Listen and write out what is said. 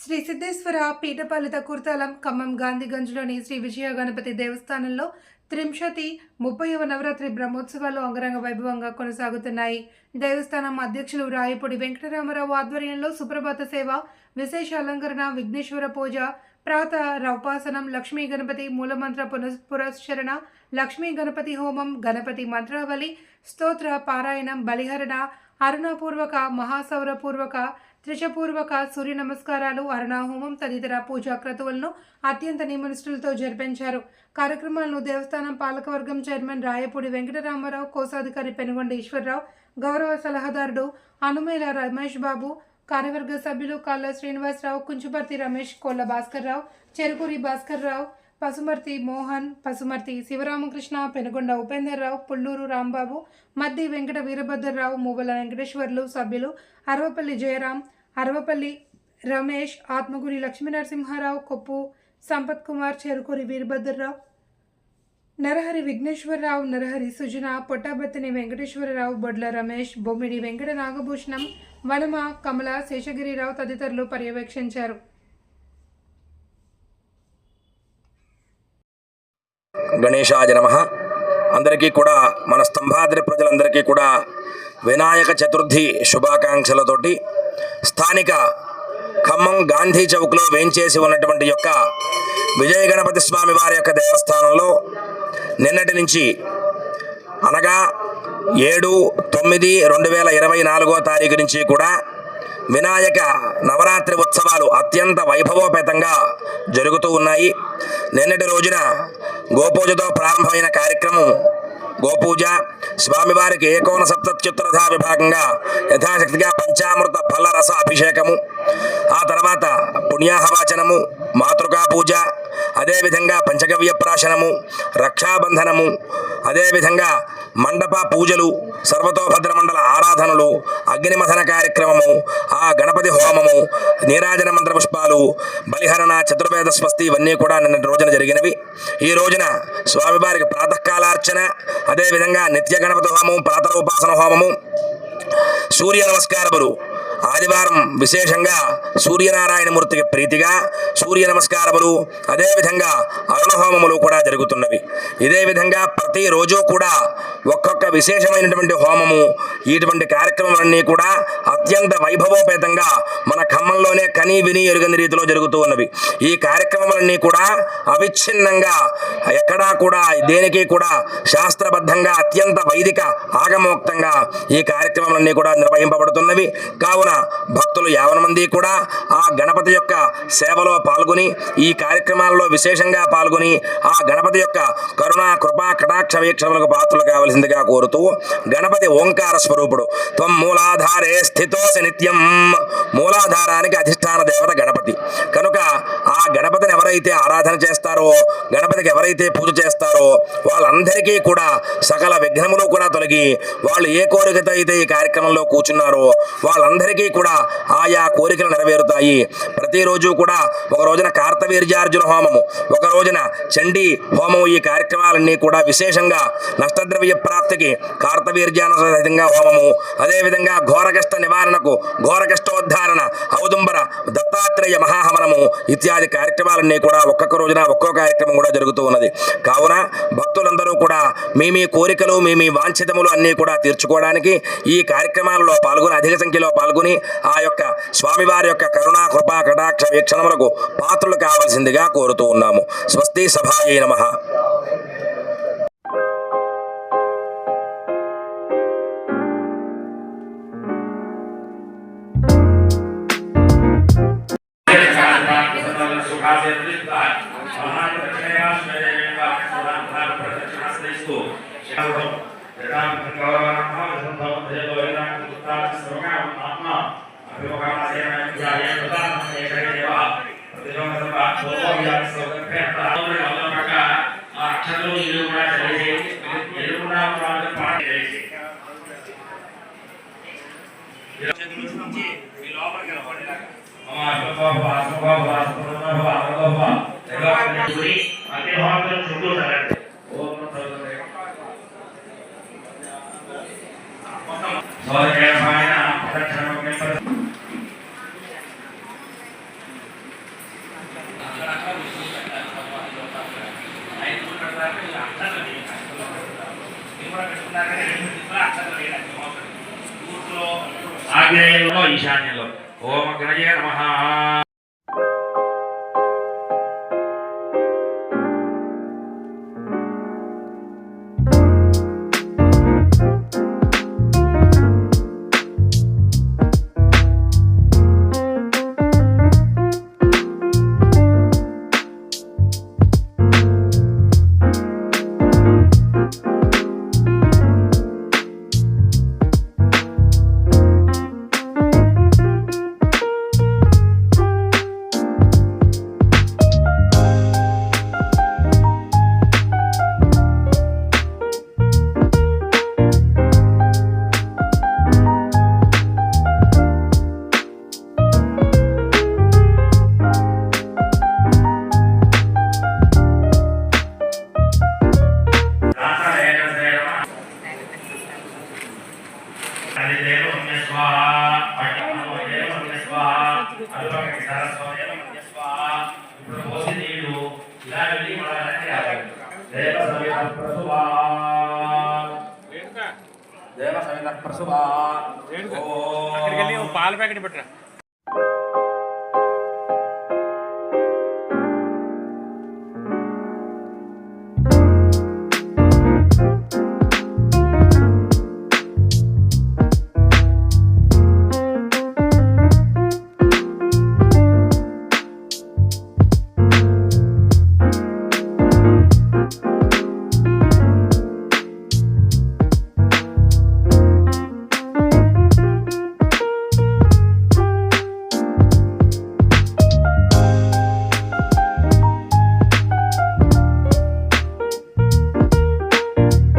శ్రీ సిద్ధేశ్వర పీఠపాలిత కుర్తాలం ఖమ్మం గాంధీగంజ్లోని శ్రీ విజయ గణపతి దేవస్థానంలో త్రింశతి ముప్పైవ నవరాత్రి బ్రహ్మోత్సవాలు అంగరంగ వైభవంగా కొనసాగుతున్నాయి. దేవస్థానం అధ్యక్షులు రాయపూడి వెంకటరామరావు ఆధ్వర్యంలో సుప్రభాత సేవ విశేష అలంకరణ విఘ్నేశ్వర పూజ ప్రాత రౌపాసనం లక్ష్మీ గణపతి మూలమంత్ర పునఃపురస్చరణ లక్ష్మీ గణపతి హోమం గణపతి మంత్రావళి స్తోత్ర పారాయణం బలిహరణ అరుణపూర్వక మహాసౌరపూర్వక త్రిషపూర్వక సూర్య నమస్కారాలు అరుణాహోమం తదితర పూజా క్రతువులను అత్యంత నిమనిష్ఠులతో జరిపించారు. కార్యక్రమాలను దేవస్థానం పాలకవర్గం చైర్మన్ రాయపూడి వెంకటరామారావు కోశాధికారి పెనుగొండ ఈశ్వరరావు గౌరవ సలహాదారుడు అనుమేల రమేష్ బాబు కార్యవర్గ సభ్యులు కాళ్ళ శ్రీనివాసరావు కుంచుపర్తి రమేష్ కోళ్ళ భాస్కర్ రావు చెరుకూరి భాస్కర్ రావు పసుమర్తి మోహన్ పసుమర్తి శివరామకృష్ణ పెనుగొండ ఉపేందర్రావు పుల్లూరు రాంబాబు మద్ది వెంకట వీరభద్రరావు మువ్వల వెంకటేశ్వర్లు సభ్యులు అరవపల్లి జయరాం అరవపల్లి రమేష్ ఆత్మగురి లక్ష్మీనరసింహారావు కొప్పు సంపత్ కుమార్ చెరుకూరి వీరభద్రరావు నరహరి విఘ్నేశ్వరరావు నరహరి సుజన పొట్టాబత్తిని వెంకటేశ్వరరావు బొడ్ల రమేష్ బొమ్మిడి వెంకట నాగభూషణం వనమ కమల శేషగిరిరావు తదితరులు పర్యవేక్షించారు. గణేశాయ నమ. అందరికీ కూడా మన స్తంభాద్రి ప్రజలందరికీ కూడా వినాయక చతుర్థి శుభాకాంక్షలతోటి స్థానిక ఖమ్మం గాంధీ చౌక్లో వేంచేసి ఉన్నటువంటి యొక్క విజయ గణపతి స్వామి వారి యొక్క దేవస్థానంలో నిన్నటి నుంచి అనగా ఏడు తొమ్మిది రెండు వేల ఇరవై నాలుగో తారీఖు నుంచి కూడా వినాయక నవరాత్రి ఉత్సవాలు అత్యంత వైభవోపేతంగా జరుగుతూ ఉన్నాయి. నిన్నటి రోజున గోపూజతో ప్రారంభమైన కార్యక్రమం గోపూజ స్వామివారికి ఏకోన సప్తచిత్రధా విభాగంగా యథాశక్తిగా పంచామృత ఫల రస అభిషేకము ఆ తర్వాత పుణ్యాహవాచనము మాతృకా పూజ అదేవిధంగా పంచగవ్య ప్రాశనము రక్షాబంధనము అదేవిధంగా మండప పూజలు సర్వతోభద్ర మండల ఆరాధనలు అగ్నిమథన కార్యక్రమము ఆ గణపతి హోమము నీరాజన మంత్ర పుష్పాలు బలిహరణ చతుర్వేద స్వస్తి ఇవన్నీ కూడా నిన్న రోజున జరిగినవి. ఈ రోజున స్వామివారికి ప్రాతకాలార్చన అదేవిధంగా నిత్య గణపతి హోమము ప్రాతర ఉపాసన హోమము సూర్య నమస్కారములు ఆదివారం విశేషంగా సూర్యనారాయణమూర్తికి ప్రీతిగా సూర్య నమస్కారములు అదేవిధంగా అరుణహోమములు కూడా జరుగుతున్నవి. ఇదే విధంగా ప్రతిరోజు కూడా ఒక్కొక్క విశేషమైనటువంటి హోమము ఇటువంటి కార్యక్రమాలన్నీ కూడా అత్యంత వైభవోపేతంగా మన ఖమ్మంలోనే కని విని ఎరుగని రీతిలో జరుగుతూ ఉన్నవి. ఈ కార్యక్రమాలన్నీ కూడా అవిచ్ఛిన్నంగా ఎక్కడా కూడా దేనికి కూడా శాస్త్రబద్ధంగా అత్యంత వైదిక ఆగమోక్తంగా ఈ కార్యక్రమాలన్నీ కూడా నిర్వహింపబడుతున్నవి. కావున భక్తులు యావన మంది కూడా ఆ గణపతి యొక్క సేవలో పాల్గొని ఈ కార్యక్రమాల్లో విశేషంగా పాల్గొని ఆ గణపతి యొక్క కరుణ కృపా కటాక్ష వీక్షణలకు పాత్రలు కావలసిందిగా కోరుతూ గణపతి ఓంకార స్వరూపుడు. త్వం మూలాధారే స్థితోసి నిత్యం మూలాధారానికి అధిష్టాన దేవత గణపతి. కనుక ఆ గణపతిని ఎవరైతే ఆరాధన చేస్తారో గణపతికి ఎవరైతే పూజ చేస్తారో వాళ్ళందరికీ కూడా సకల విఘ్నములు కూడా తొలగి వాళ్ళు ఏ కోరికతో అయితే ఈ కార్యక్రమంలో కూర్చున్నారో వాళ్ళందరికీ కూడా ఆయా కోరికలు నెరవేరుతాయి. ప్రతిరోజు కూడా ఒక రోజున కార్తవీర్యార్జున హోమము ఒక రోజున చండీ హోమము ఈ కార్యక్రమాలన్నీ కూడా విశేషంగా నష్టద్రవ్య ప్రాప్తికి కార్తవీర్యాన విధంగా హోమము. అదేవిధంగా ఘోరకష్ట నివారణకు ఘోరకష్టోద్ధారణ ఔదుంబర దత్తాత్రేయ మహాహవనము ఇత్యాది కార్యక్రమాలన్నీ కూడా ఒక్కొక్క రోజున ఒక్కో కార్యక్రమం కూడా జరుగుతూ ఉన్నది. కావున భక్తులందరూ కూడా మీ మీ కోరికలు మీ మీ వాంఛితములు అన్నీ కూడా తీర్చుకోవడానికి ఈ కార్యక్రమాలలో పాల్గొని అధిక సంఖ్యలో పాల్గొని ఆ యొక్క స్వామివారి యొక్క కరుణా కృపా కటాక్ష వీక్షణములకు పాత్రలు కావలసిందిగా కోరుతూ ఉన్నాము. స్వస్తి సభాయే నమ. आत्मा अभिमुखमासेनाध्याये प्रधानम् एकरेणेवः प्रतिशोधसम्भा సోమవ్యాసోమక ఆ అక్షరలు ఇల్లు కూడా చదివే ఇల్లు కూడా ప్రాంతం పాఠం చేసి మీ లోపలికి వెళ్ళబడేలాగా అదే భాగంలో చుట్టూ తరండి ఓం ఆగ్నేయంలో ఈశాన్యంలో. ఓం అగ్నయ నమ. దేవ ప్రసుభా వెళ్ళి ఓ పాల ప్యాకెట్ పెట్టరా.